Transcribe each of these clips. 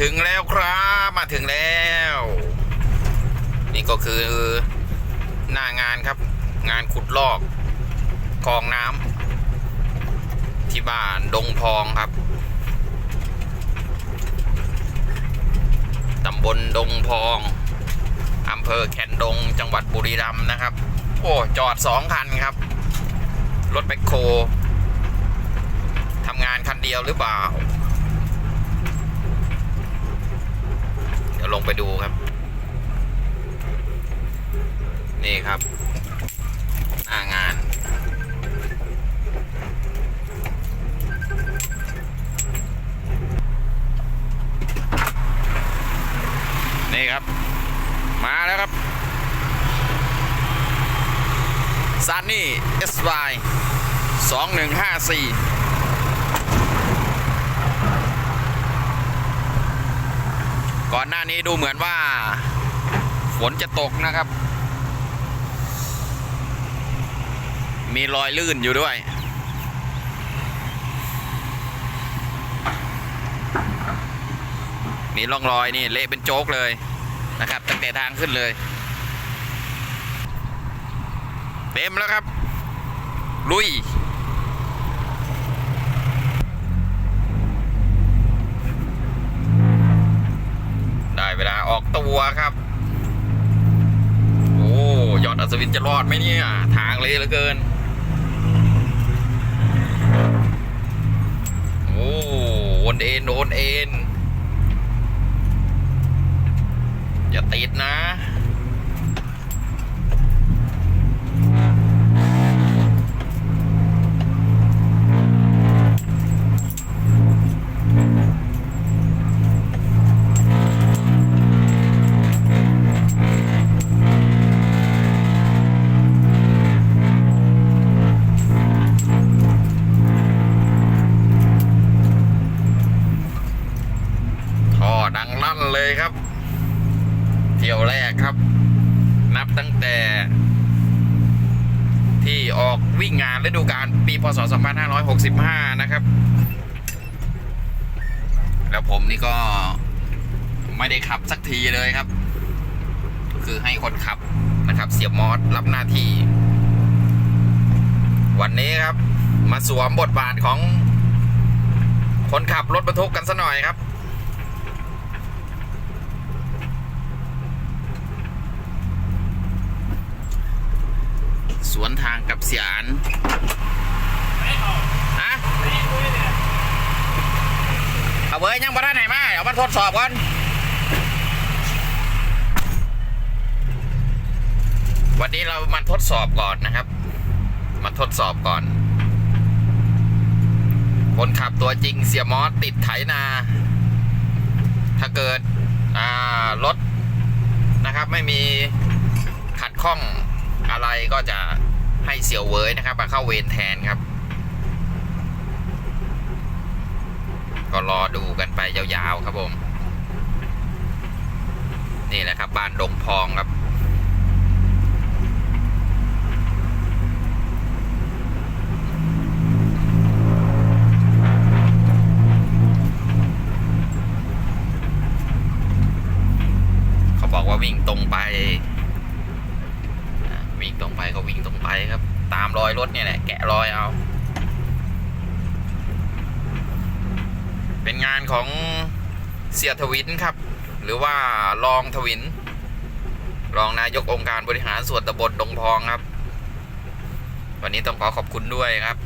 ถึงแล้วครับมาถึงแล้ว นี่ก็คือหน้างานครับ งานขุดลอกคลองน้ำที่บ้านดงพองครับตำบลดงพองอำเภอแคนดงจังหวัดบุรีรัมย์นะครับ โอ้จอดสองคันครับ รถแบคโคทำงานคันเดียวหรือเปล่า เดี๋ยว ลงไปดูครับ นี่ครับหน้างานนี่ครับ มาแล้วครับซันนี่ SY 2154 ก่อนหน้านี้ดูเหมือนว่า ฝนจะตกนะครับ มีรอยลื่นอยู่ด้วยมีร่องรอยนี่เละเป็นโจ๊กเลยนะครับ ตั้งแต่ทางขึ้นเลย เต็มแล้วครับ ลุย ออกตัวครับ โอ้ยอดอัศวินจะรอดไหมเนี่ย ทางเละเหลือเกิน โอ้วนเอ็นโดนเอ็นอย่าติดนะ นับตั้งแต่ที่ออกวิ่งงานฤดูกาลปีพศ 2565 นะครับ แล้วผมนี่ก็ไม่ได้ขับสักทีเลยครับ คือให้คนขับนะครับ เสียบมอสรับหน้าที่ วันนี้ครับ มาสวมบทบาทของคนขับรถบรรทุกกันสัหน่อยครับ สวนทางกับเสียนฮะเอาเว้ยยังบ่ได้ไหนมาเอามาทดสอบก่อนวันนี้เรามาทดสอบก่อนนะครับ มาทดสอบก่อน คนขับตัวจริงเสียมอสติดไถนา ถ้าเกิดรถนะครับไม่มีขัดข้อง อะไรก็จะให้เสี่ยวเวยนะครับมาเข้าเวรแทนครับ ก็รอดูกันไปยาวๆครับผม นี่แหละครับบ้านดงพองครับ เขาบอกว่าวิ่งตรงไปอ่าวิ่งตรงไปก็วิ่งตรงไปครับ ตามรอยรถเนี่ยแห ละแกะรอยเอา เป็นงานของเสียทวินครับ หรือว่ารองทวิน รองนายกองค์การบริหารส่วนตำบลดงพองครับ วันนี้ต้องขอขอบคุณด้วยครับ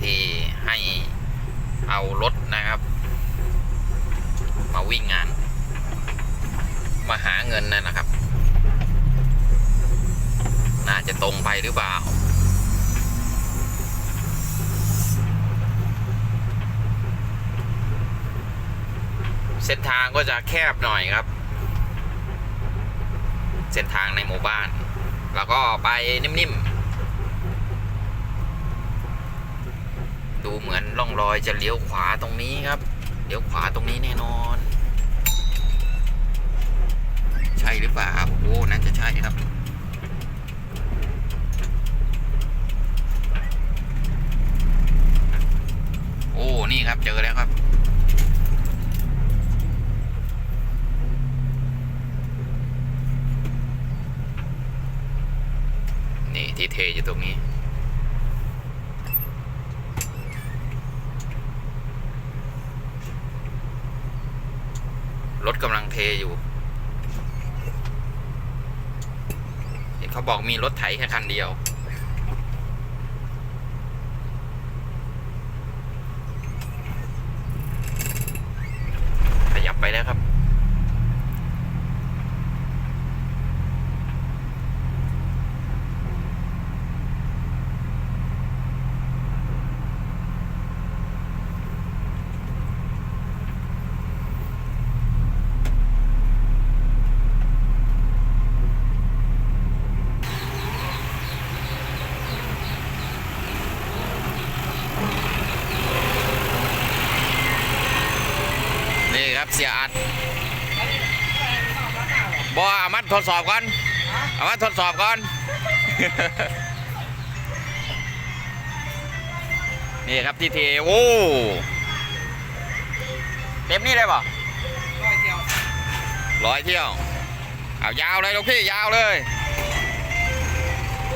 ที่ให้เอารถนะครับ มาวิ่งงาน มาหาเงินนั่นนะครับ น่าจะต รงไปหรือเปล่า เส้นทางก็จะแคบหน่อยครับ เส้นทางในหมู่บ้าน แล้วก็ไปนิ่มๆ ดูเหมือนร่องรอยจะเลี้ยวขวาตรงนี้ครับ เลี้ยวขวาตรงนี้แน่นอน ใช่หรือเปล่าโอ้น่าจะใช่ครับ โอ้ นี่ครับ เจอแล้วครับ นี่ที่เทอยู่ตรงนี้รถกำลังเทอยู่ เห็นเขาบอกมีรถไถแค่คันเดียว ครับเสียอัดบอเอามาทดสอบก่อนเอามาทดสอบก่อน นี่ครับที่เทโอ้เต็มนี่เลยป่ะร้อยเที่ยวเอายาวเลยลูกพี่ยาวเลย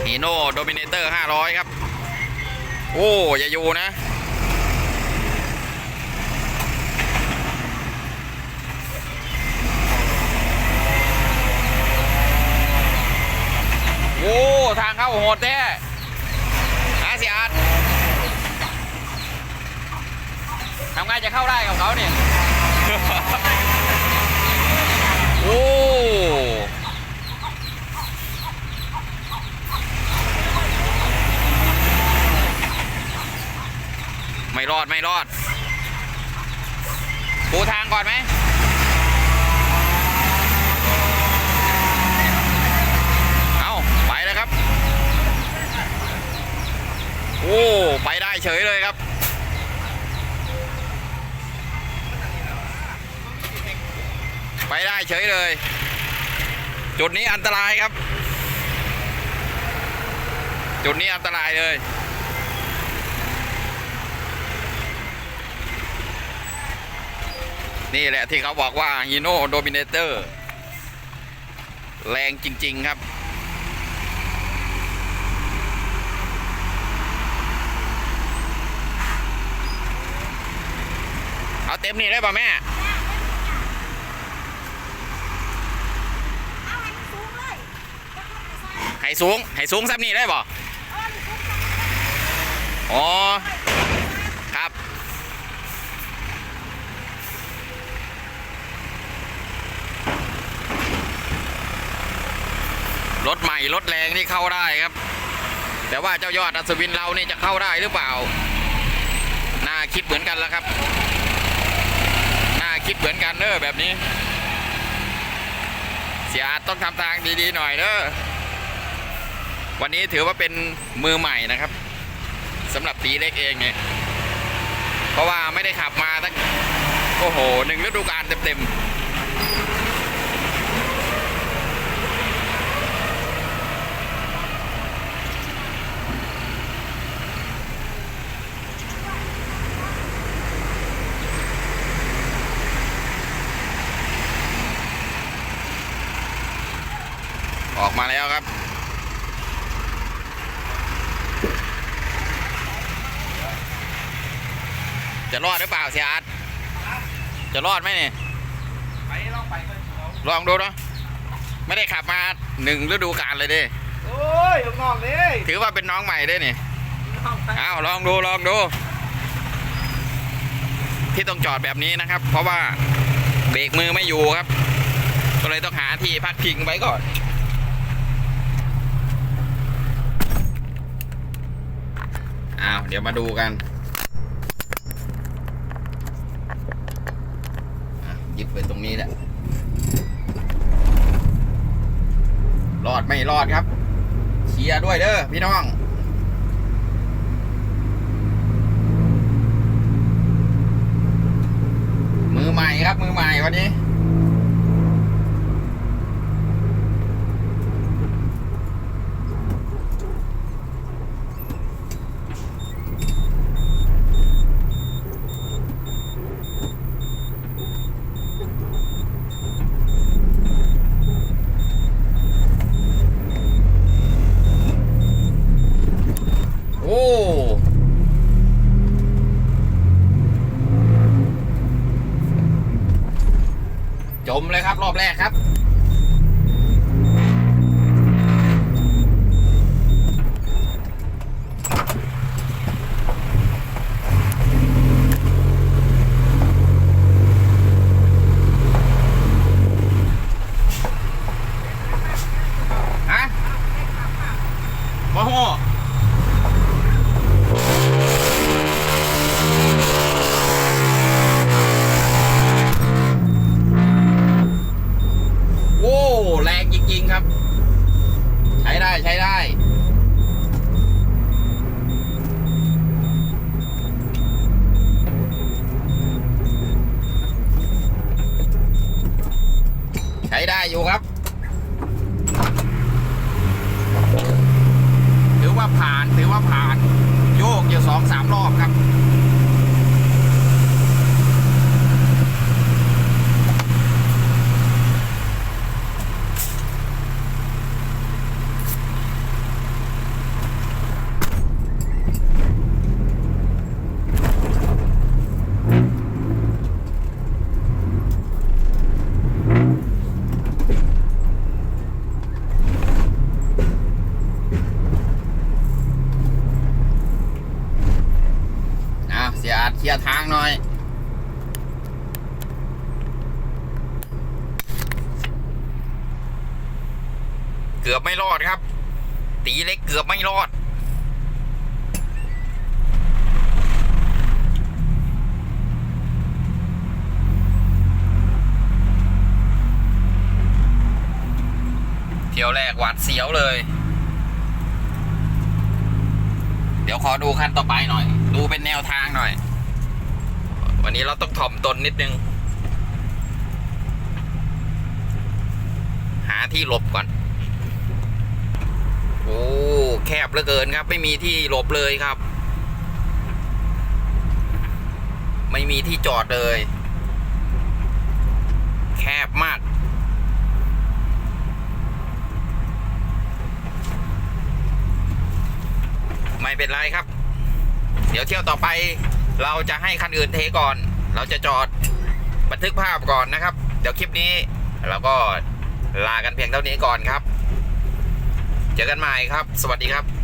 ฮีโน่โดมิเนเตอร์500ครับ โอ้อย่าอยู่นะ โอ้ทางเข้าโหดแท้หาเสียอัดทำไงจะเข้าได้กับเขาเนี่ย โอ้ไม่รอด ไม่รอดปูทางก่อนไหม เอาไปแล้วครับ โอ้ ไปได้เฉยเลยครับ ไปได้เฉยเลย จุดนี้อันตรายครับ จุดนี้อันตรายเลยนี่แหละที่เขาบอกว่าฮีโน่โดมิเนเตอร์แรงจริง ๆ ครับ เอาเต็มนี่ได้ป่ะแม่ให้สูงไปให้สูงซ้ำนี่ได้ป่ะอ๋อครับรถใหม่รถแรงนี่เข้าได้ครับ แต่ว่าเจ้ายอดอัศวินเรานี่จะเข้าได้หรือเปล่า น่าคิดเหมือนกันแล้วครับ คิดเหมือนกันเนอแบบนี้ เสียอาจต้องทำทางดีๆหน่อยเนอวันนี้ถือว่าเป็นมือใหม่นะครับสำหรับตีเล็กเองเนี่ยเพราะว่าไม่ได้ขับมาตั้งโอ้โหหนึ่งฤดูกาลเต็มๆ ออกมาแล้วครับ จะรอดหรือเปล่าเสียอาร์ตจะรอดไหมเนี่ยไปลองไปก็เอาลองดูเนาะไม่ได้ขับมาหนึ่งฤดูกาลเลยเด้โอ้ยลูกน้องเลยถือว่าเป็นน้องใหม่เด้นี่น้องไปอ้าวลองดูลองดู ที่ต้องจอดแบบนี้นะครับ เพราะว่าเบรกมือไม่อยู่ครับ ก็เลยต้องหาที่พักพิงไว้ก่อน อ้าวเดี๋ยวมาดูกันยึดไปตรงนี้แหละ รอดไม่รอดครับ เชียร์ด้วยเด้อพี่น้องมือใหม่ครับมือใหม่วันนี้ สียอาดเคลียร์ทางหน่อย เกือบไม่รอดครับ ตีเล็กเกือบไม่รอด เที่ยวแรกหวาดเสียวเลย เดี๋ยวขอดูคันต่อไปหน่อย ดูเป็นแนวทางหน่อย วันนี้เราต้องถ่อมตนนิดนึง หาที่หลบก่อน โอ้แคบเหลือเกินครับ ไม่มีที่หลบเลยครับ ไม่มีที่จอดเลย แคบมาก ไม่ เป็นไรครับ เดี๋ยวเที่ยวต่อไป เราจะให้คันอื่นเทก่อน เราจะจอดบันทึกภาพก่อนนะครับ เดี๋ยวคลิปนี้เราก็ลากันเพียงเท่านี้ก่อนครับ เจอกันใหม่ครับ สวัสดีครับ